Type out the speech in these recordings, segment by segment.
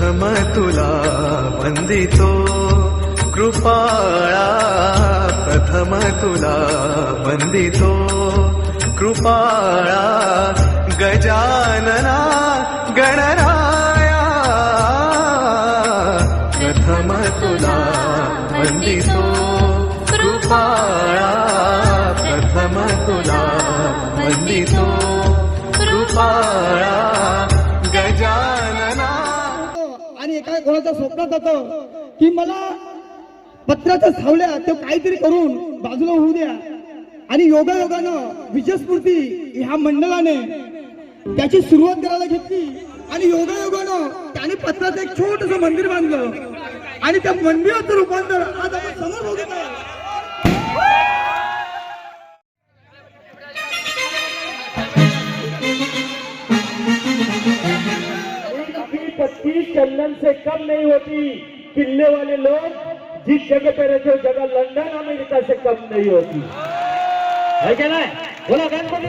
प्रथम तुला वंदितो कृपाळा प्रथम तुला वंदितो कृपाळा गजानना गणराया प्रथम तुला वंदितो कृपाळा कोणाच्या स्वप्नात जातं की मला पत्राच्या सावल्या तो काहीतरी करून बाजूला होऊ द्या. आणि योगायोगानं विजयस्फूर्ती ह्या मंडळाने त्याची सुरुवात करायला घेतली. आणि योगायोगानं त्याने पत्राचं एक छोटस मंदिर बांधलं. आणि त्या मंदिराचं रूपांतर आज आपण समोर बघितलं. की चंदन से कम नहीं होती। किले वाले लोग जिस जगह पे रहते हो जगह लंदन अमेरिका से कम नहीं होती। है क्या ना बोला गणपति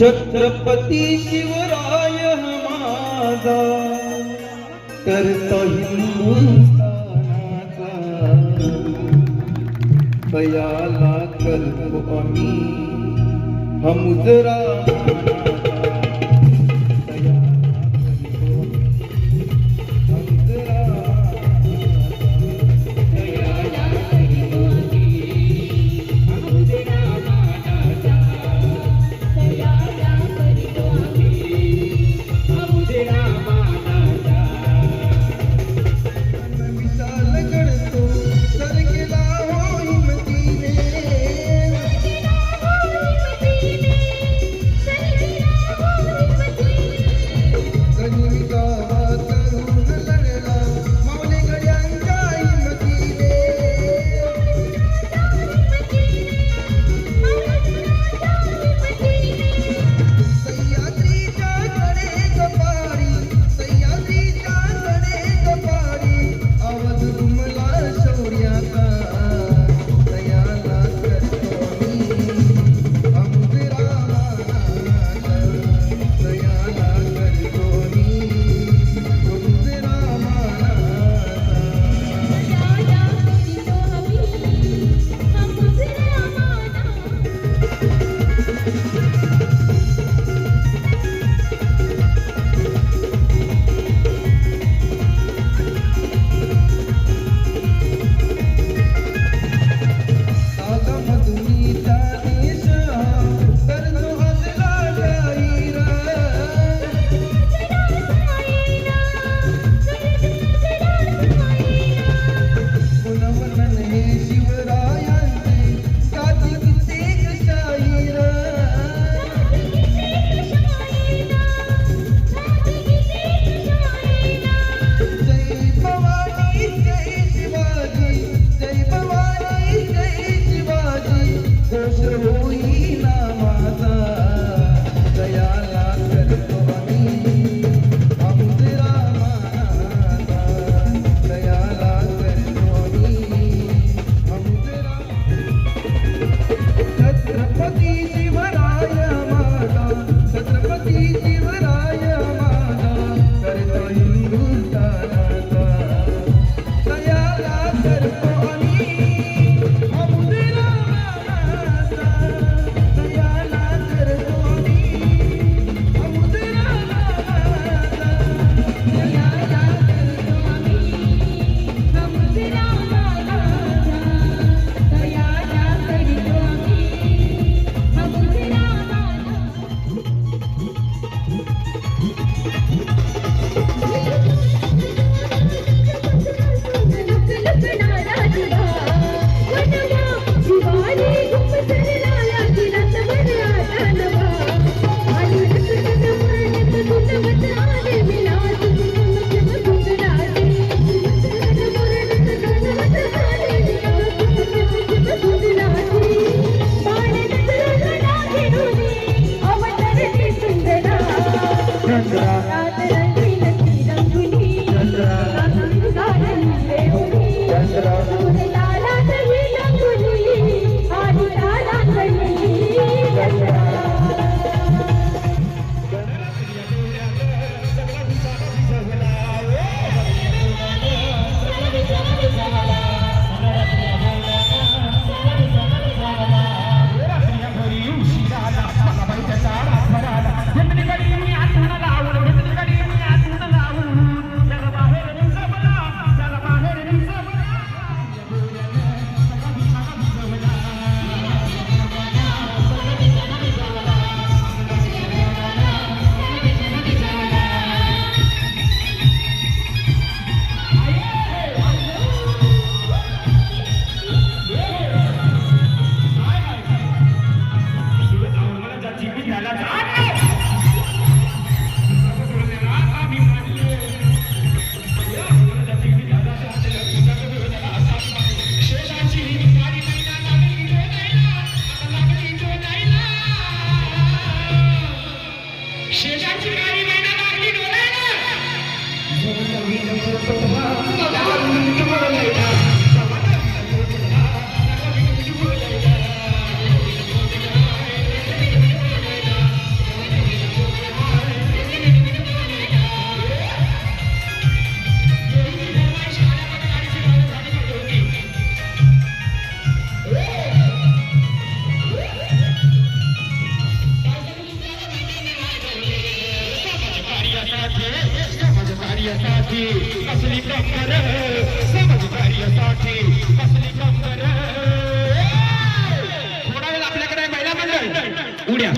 छत्रपती शिवराय माझा. करता हिंदुस्थानाचा कयाला करतो आम्ही. हा मुजरा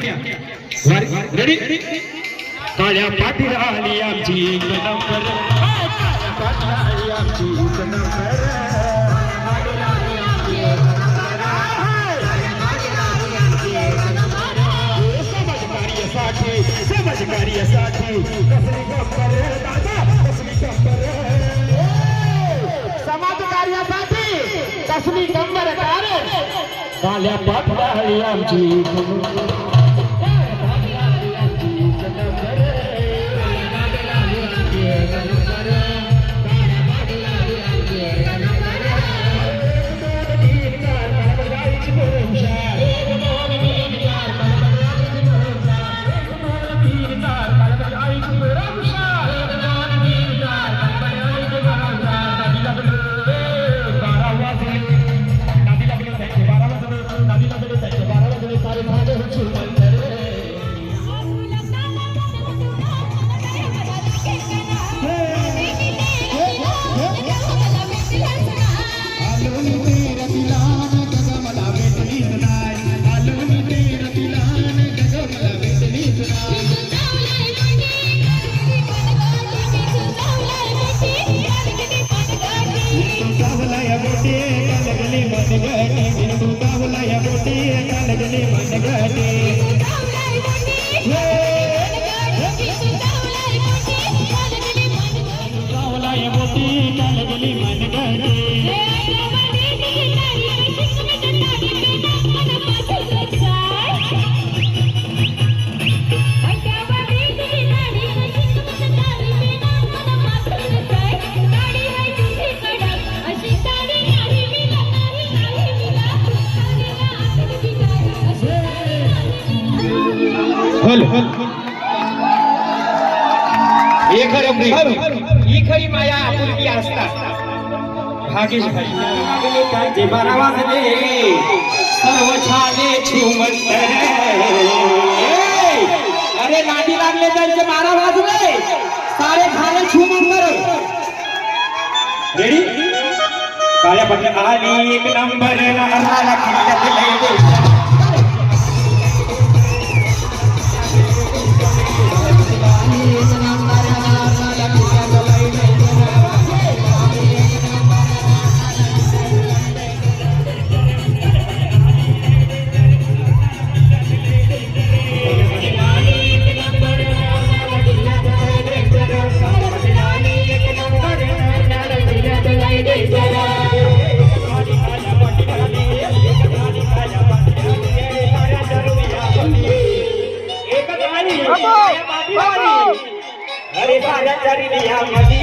रेडी काळ्या पाठीला आली आमची एक नंबर. काळ्या पाठीला आली आमची एक नंबर. समाजकार्यासाठी समाजकार्यासाठी कसली कंबर दादा कसली कंबर समाजकार्यासाठी कसली कंबर कारण काल्या पाठवाळी आमची भाई ते बारा वाजले सर्व छाने श्रीमंत अरे नादी लागले त्यांचे बारा वाजले सारे झाले श्रीमंत रेडी काळ्या पट्ट्या आली एक number I'm going to be able to do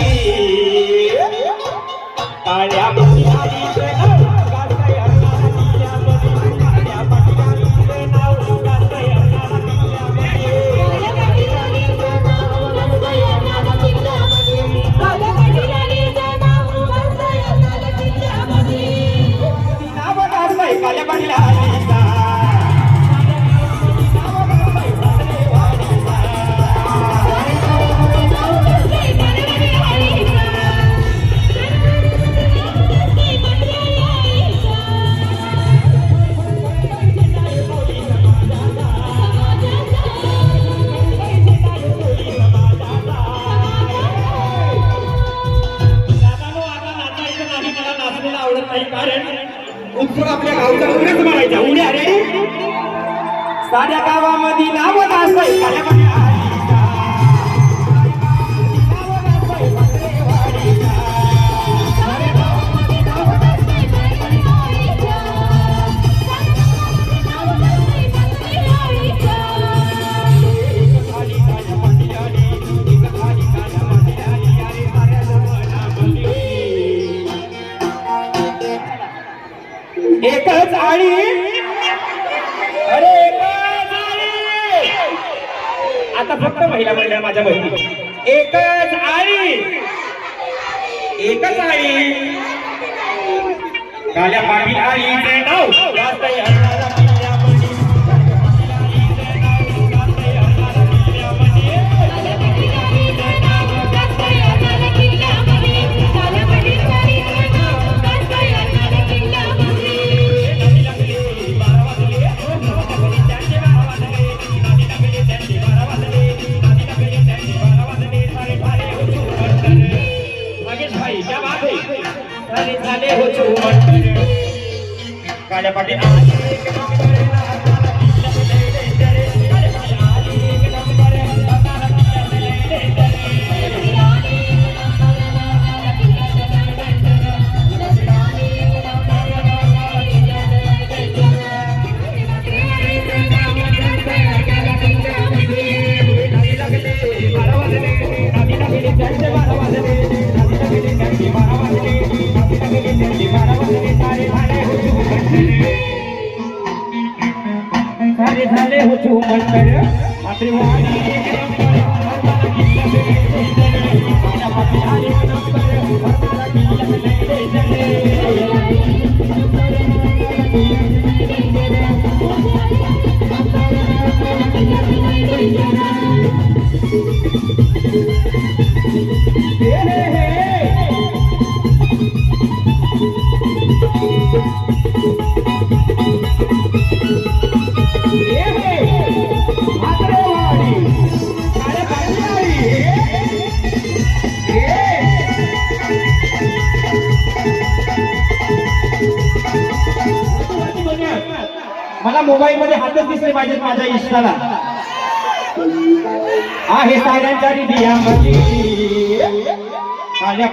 it. I'm not going to be able to do it. आणि मला नाचलेला आवडत नाही. कारण उत्सव आपल्या गावचा उड्याच मारायचा उड्या रे. साध्या गावामध्ये नाव नाचताय एकच आणि अरे आता फक्त महिला महिला माझ्या बहिणी एकच आई एकच आई काल्या पाठी आळीचे नाव everybody. They मोबाईल मध्ये हातच दिसले पाहिजेत माझ्या इष्टाला. आहे सायरांच्या रिडियामध्ये काल्या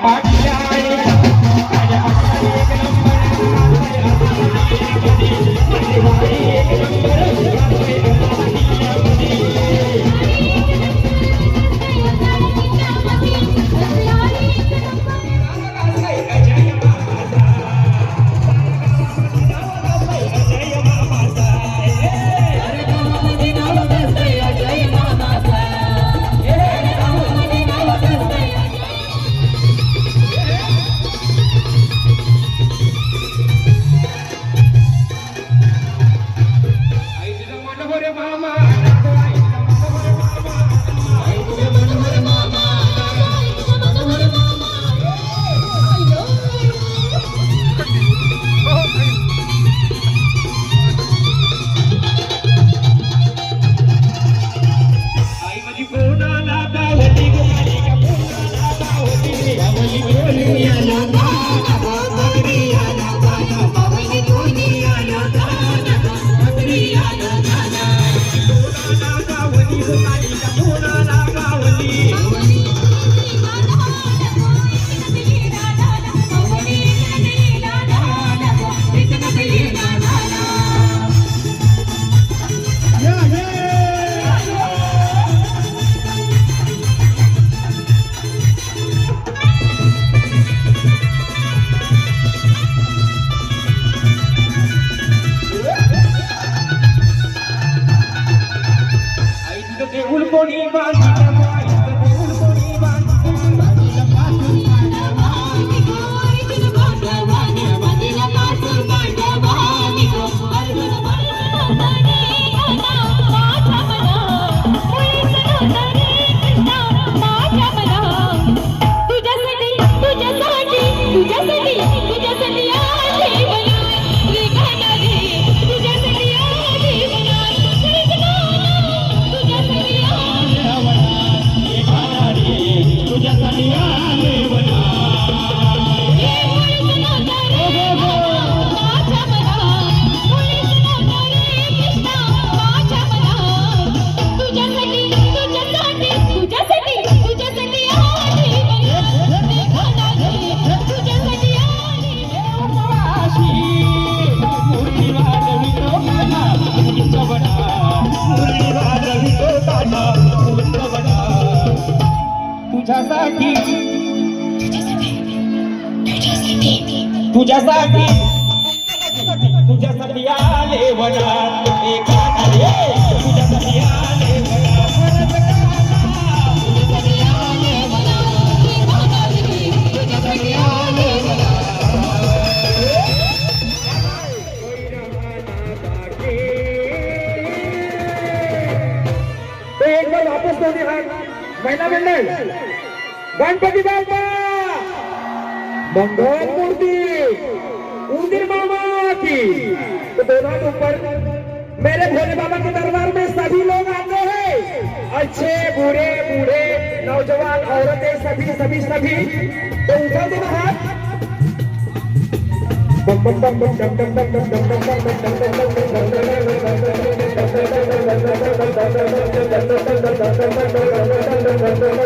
महिला मंडळ गणपती बाबा मंगळ मूर्ती उंदीर बाबा दोनों के ऊपर मेरे भोले बाबा के दरबार में सभी लोग आते हैं अच्छे बूढ़े बूढ़े नौजवान औरतें सभी सभी सभी तो उठा दो हाथ बम बम बम बम डम डम डम डम डम डम डम डम डम डम डम डम डम डम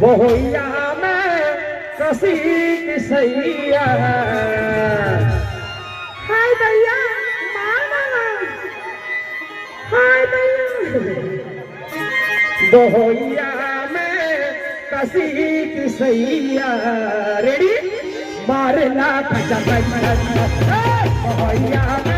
बोहैया में कसी सैया हाय दैया हाय दैया बोहैया में कसी की सैया। रेडी मारला खचा बोहैया में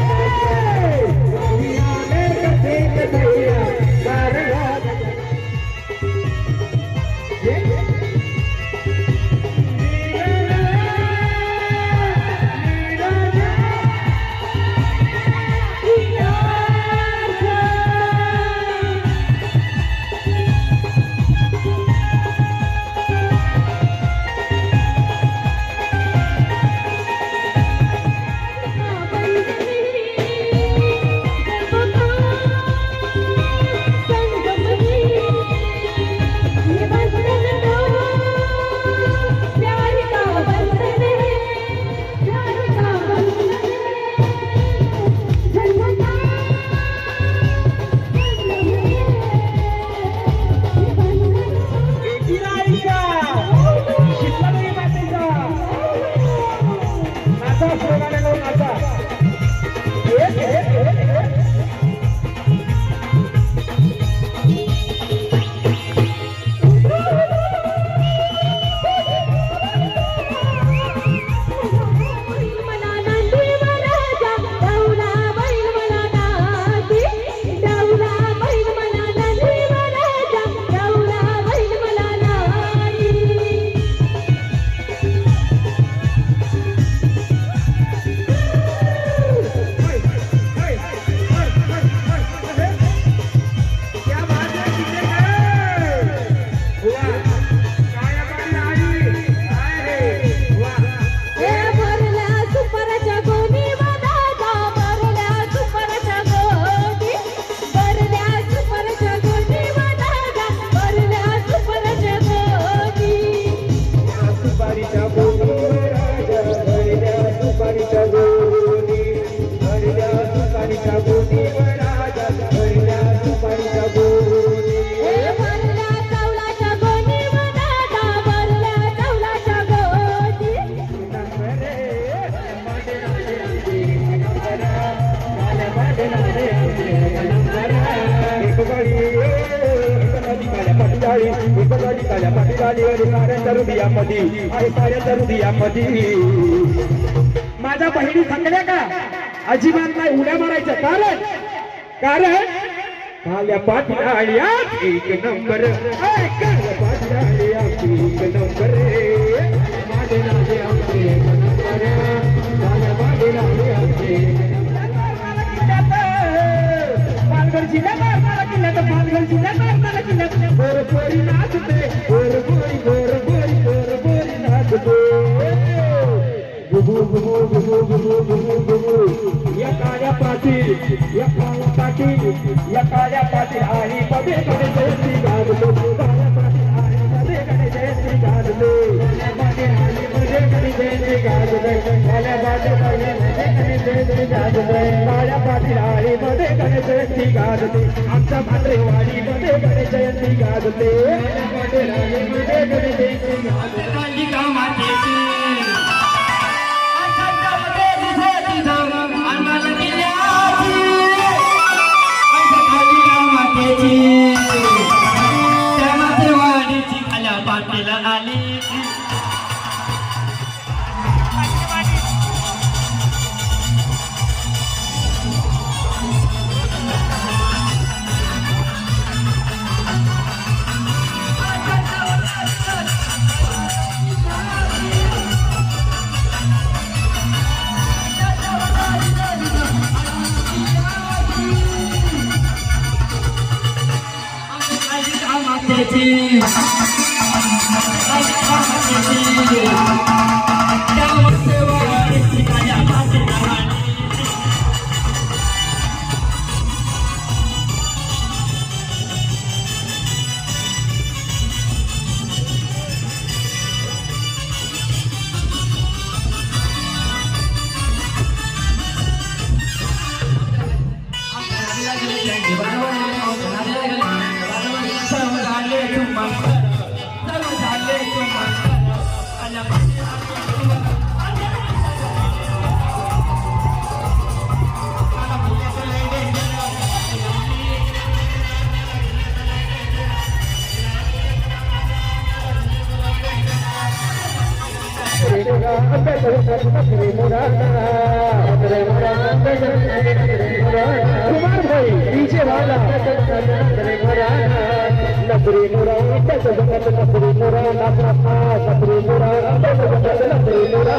माझ्या बहिणी थकल्या का? अजिबात नाही उड्या मारायचं कारण? कारण? काल्या पाटील आलिया एक नंबर. काल्या पाटील आलिया एक नंबर. माझे आमचे एक नंबर. काल्या पाटील आली एक नंबर. पालघर जिल्ह्यात मारणारा पालघर गोर गोरी नाचते. गोर गोरी गोर गोरी गोर गोरी नाचते या काळ्या पाटील या काळ्या पाटील या काळ्या पाटील. आणि पदे पदे जयंती जयंती गाजलो काळ्या पाटील आणि मध्ये कडे जयंती गाजलो काळ्या पाटील आणि मध्ये कडे जयंती गाजले आमच्या भांडरेवाडी मध्ये कडे जयंती गाजले मध्ये आणि मध्ये कडे जयंती गाजले पाटीला आली कुमार भाई पीछे वाला नबरी मुरा नबरी मुरा नबरी मुरा नबरी मुरा